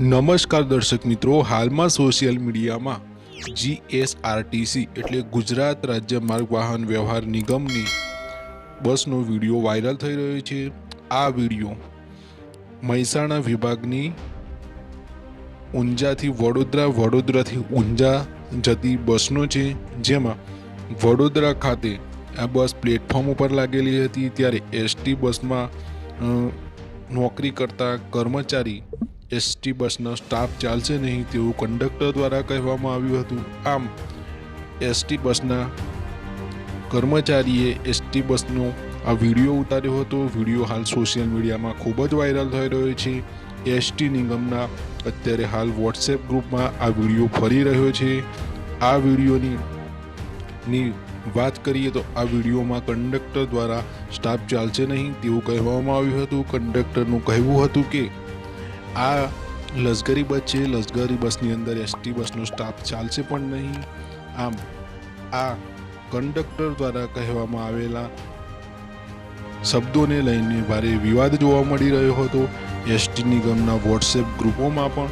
નમસ્કાર દર્શક મિત્રો, હાલમાં સોશિયલ મીડિયામાં જીએસઆરટીસી એટલે ગુજરાત રાજ્ય માર્ગ વાહન વ્યવહાર નિગમની બસનો વીડિયો વાયરલ થઈ રહ્યો છે. આ વીડિયો મહેસાણા વિભાગની ઊંઝાથી વડોદરા, વડોદરાથી ઊંઝા જતી બસનો છે, જેમાં વડોદરા ખાતે આ બસ પ્લેટફોર્મ ઉપર લાગેલી હતી. ત્યારે એસટી બસમાં નોકરી કરતા કર્મચારી એસટી બસનો સ્ટાફ ચાલશે નહીં તેવું કંડક્ટર દ્વારા કહેવામાં આવ્યું હતું. આમ, એસટી બસના કર્મચારીએ એસટી બસનો આ વીડિયો ઉતાર્યો હતો. વીડિયો હાલ સોશિયલ મીડિયામાં ખૂબ જ વાયરલ થઈ રહ્યો છે. એસટી નિગમના અત્યારે હાલ વોટ્સએપ ગ્રુપમાં આ વીડિયો ફરી રહ્યો છે. આ વિડીયોની વાત કરીએ તો આ વિડીયોમાં કંડક્ટર દ્વારા સ્ટાફ ચાલશે નહીં તેવું કહેવામાં આવ્યું હતું. કંડક્ટરનું કહેવું હતું કે આ લશ્કરી બસ છે. લશ્કરી બસની અંદર એસટી બસનો સ્ટાફ ચાલશે પણ નહીં. આમ, આ કંડક્ટર દ્વારા કહેવામાં આવેલા શબ્દોને લઈને ભારે વિવાદ જોવા મળી રહ્યો હતો. એસટી નિગમના વોટ્સએપ ગ્રુપોમાં પણ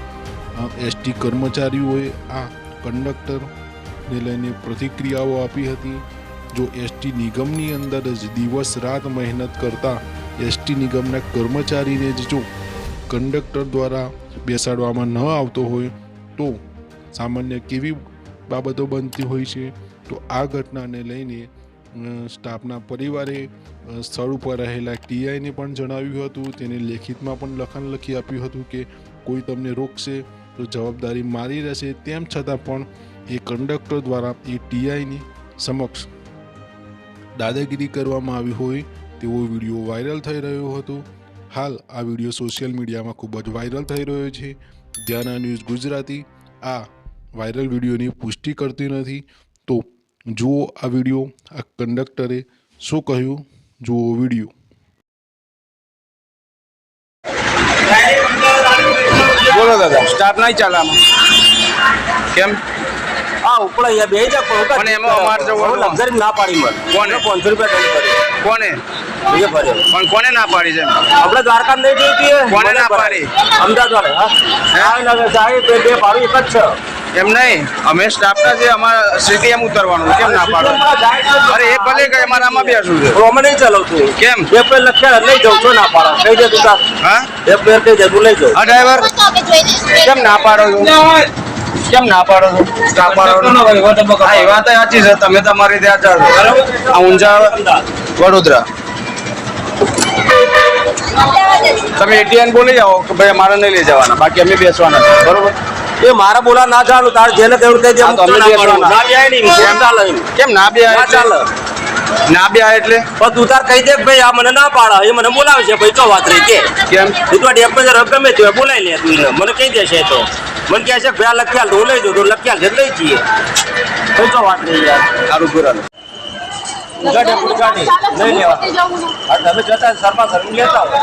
એસટી કર્મચારીઓએ આ કંડક્ટરને લઈને પ્રતિક્રિયાઓ આપી હતી. જો એસટી નિગમની અંદર જ દિવસ રાત મહેનત કરતા એસટી નિગમના કર્મચારીને જ જો કંડક્ટર દ્વારા બેસાડવામાં ન આવતો હોય તો સામાન્ય કેવી બાબતો બનતી હોય છે? તો આ ઘટનાને લઈને સ્ટાફના પરિવારે સ્થળ ઉપર રહેલા ટીઆઈને પણ જણાવ્યું હતું. તેને લેખિતમાં પણ લખાણ લખી આપ્યું હતું કે, કોઈ તમને રોકશે તો જવાબદારી મારી રહેશે. તેમ છતાં પણ એ કંડક્ટર દ્વારા એ ટીઆઈની સમક્ષ દાદાગીરી કરવામાં આવી હોય તેવો વીડિયો વાયરલ થઈ રહ્યો હતો. હાલ આ વીડિયો સોશિયલ મીડિયામાં ખૂબ જ વાયરલ થઈ રહ્યો છે. ત્યાંના ન્યૂઝ ગુજરાતી આ વાયરલ વિડીયોની પુષ્ટિ કરતી નથી. તો જુઓ આ વીડિયો આ કંડક્ટરે શું કહ્યું? જુઓ વીડિયો. બોલો દાદા સ્ટાર્ટ નહીં ચાલે આમાં કેમ? હા અહીંયા બે જ પણ એમાં અમારે ના પાડી મળે કોને? પાંચસો રૂપિયા કર્યો કોને? પણ કોને ના પાડી છે? આપણે દ્વારકા નહીં જઈ છીએ કોને ના પાડી? અમદાવાદ વાળે સાહેબ બે બે ભાડું એક જ છે. એમ નહીં. અમે સ્ટાફના છે અમારા સિટી એમ ઉતરવાનું. કેમ ના પાડો? અરે એ ભલે કે અમારા આમાં બેસું છે? અમે નહીં ચલાવતું. કેમ? બે પર લખ્યા લઈ જાઉં છો ના પાડો. કઈ જતું તું હા? બે પેર કઈ જતું લઈ જાઉં. હા ડ્રાઈવર કેમ ના પાડો છો કેમ ના પાડો છો? ના પાડો. છો? હા એ વાત સાચી છે. તમે તમારી ત્યાં ચાલો આ ઊંઝા વડોદરા. તમે એટીએમ બોલી જાઓ કે ભાઈ મારે નહીં લઈ જવાના બાકી અમે બેસવાના છે બરોબર? એ મારા બોલા ના ચાલુ તાર જેને તેવું કહી દે ના બેહાય નહીં કેમ? ચાલે કેમ ના બેહાય ચાલે. ના બે એટલે? પણ તું તાર કહી દે ભાઈ આ મને ના પાડા એ મને બોલાવે છે. ભાઈ તો વાત રહી કે? કેમ? તું તો ડેપ પર ગમે તે બોલાવી લે તું મને કહી દેશે તો. મને કહે છે કે ભાઈ લખ્યાલ તો લઈ દો તો લખ્યાલ છે લઈ જઈએ. કઈ તો વાત નહીં યાર સારું પુરાનું ગાડી ગાડી નહીં લેવા. આ તમે જતા શર્મા સર લેતા હોય.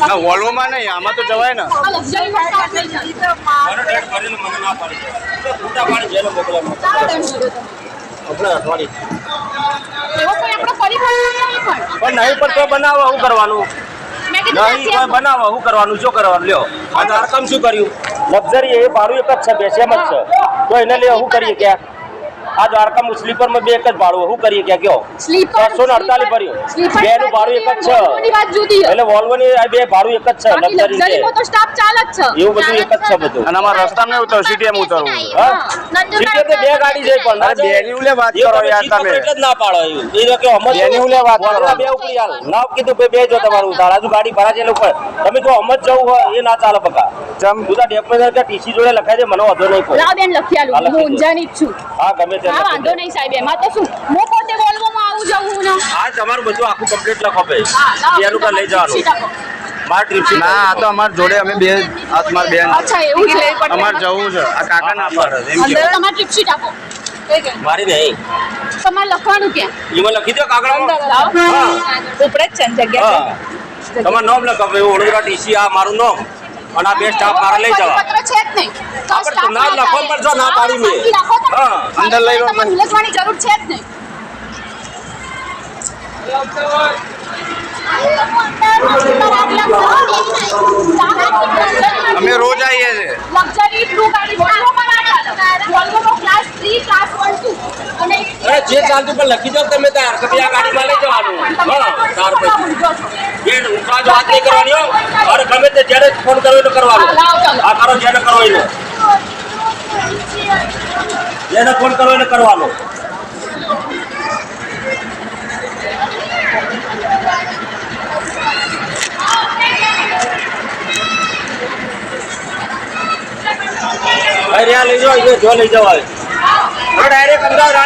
ના વોલ્વોમાં નહીં આમાં તો જવાય ને. મને ડેટ ભરીને મને ના પાડી તો ફૂટા પાડી જેલો મોકલવા આપણે અઠવાડિયે પણ નહીં પણ તો બનાવો શું કરવાનું? નહીં તો બનાવો શું કરવાનું શું કરવાનું? લ્યો. આ રકમ શું કર્યું? લક્ઝરી એ ભાડું એક જ છે બે સેમ જ છે. તો એને લે શું કરીએ ક્યાં આ દ્વારકામાં સ્લીપરમાં બે એક જ ભાડું. શું કરીએ ક્યાં કયો? બસો ને અડતાલીસ ભર્યું. બે નું ભાડું એક જ છે. એટલે વોલ્વો ની બે ભાડું એક જ છે લક્ઝરી છે. એવું બધું એક જ છે બધું. અને અમારા રસ્તા માં ઉતરવું. સીટી માં ઉતરવું સીટી તે બે ગાડી છે પણ. બેની ઉલે વાત કરો યાર તમે. એટલે જ ના પાડો એ. તો કે અમત બેની ઉલે વાત કરો. બે ઉપરી હાલ ના કીધું બે જો તમારું ઉતાર. આજુ ગાડી ભરા છે લોકો. તમે જો અમત જવું હોય એ ના ચાલે બકા જમ બધા કે ટીસી જોડે લખાય છે મને વધો નહીં કોઈ. બેન લખી આલું. હું ઊંઝાની જ છું. હા ગમે તે હા વાંધો નહીં સાહેબ એમાં તો શું? હું પોતે બોલવામાં આવું જવું ને. હા તમારું બધું આખું કમ્પ્લીટ લખો ભાઈ. હા લાવો. લઈ જવાનું. મારા ટ્રીપ ના આ તો અમાર જોડે અમે બે આ તમાર બેન. અચ્છા એવું છે. અમાર જવું છે. આ કાકા ના પાડે એમ કે તમારી ટ્રીપ શીટ આપો. મારી નહીં. તમારે લખવાનું ક્યાં? એમાં લખી દો કાગળમાં. હા. ઉપડે જ છે જગ્યા તમારું નામ લખો ભાઈ વડોદરા ટીસી આ મારું નામ. અને આ બે સ્ટાફ મારા લઈ જવા. છે જ નહીં. આપણે ના લખો પણ જો ના પાડી મેં. શાંતિ રાખો તમે. હા, અંદર લઈ લો. તમારે ઉલઝવાની જરૂર છે જ નહીં. અમે રોજ આવીએ છીએ. લક્ઝરી બ્લુ ગાડી વોલ્વોમાં ના ચાલે વોલ્વોનો ક્લાસ 3 ક્લાસ 1 2 અને અરે જે ચાલતું પણ લખી દો તમે તાર કે આ ગાડીમાં લઈ જવાનું. હા. તાર પછી જે ઉઠવા વાત નહીં કરવાની હો. અને ગમે તે જ્યારે ફોન કરો એટલે કરવાનો. આ કરો જેને કરો એનો. જેને ફોન કરો એને કરવાનો.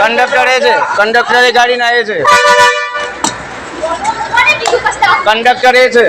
કંડક્ટર એ છે કંડક્ટર એ ગાડી ના એ છે. કંડક્ટર એ છે.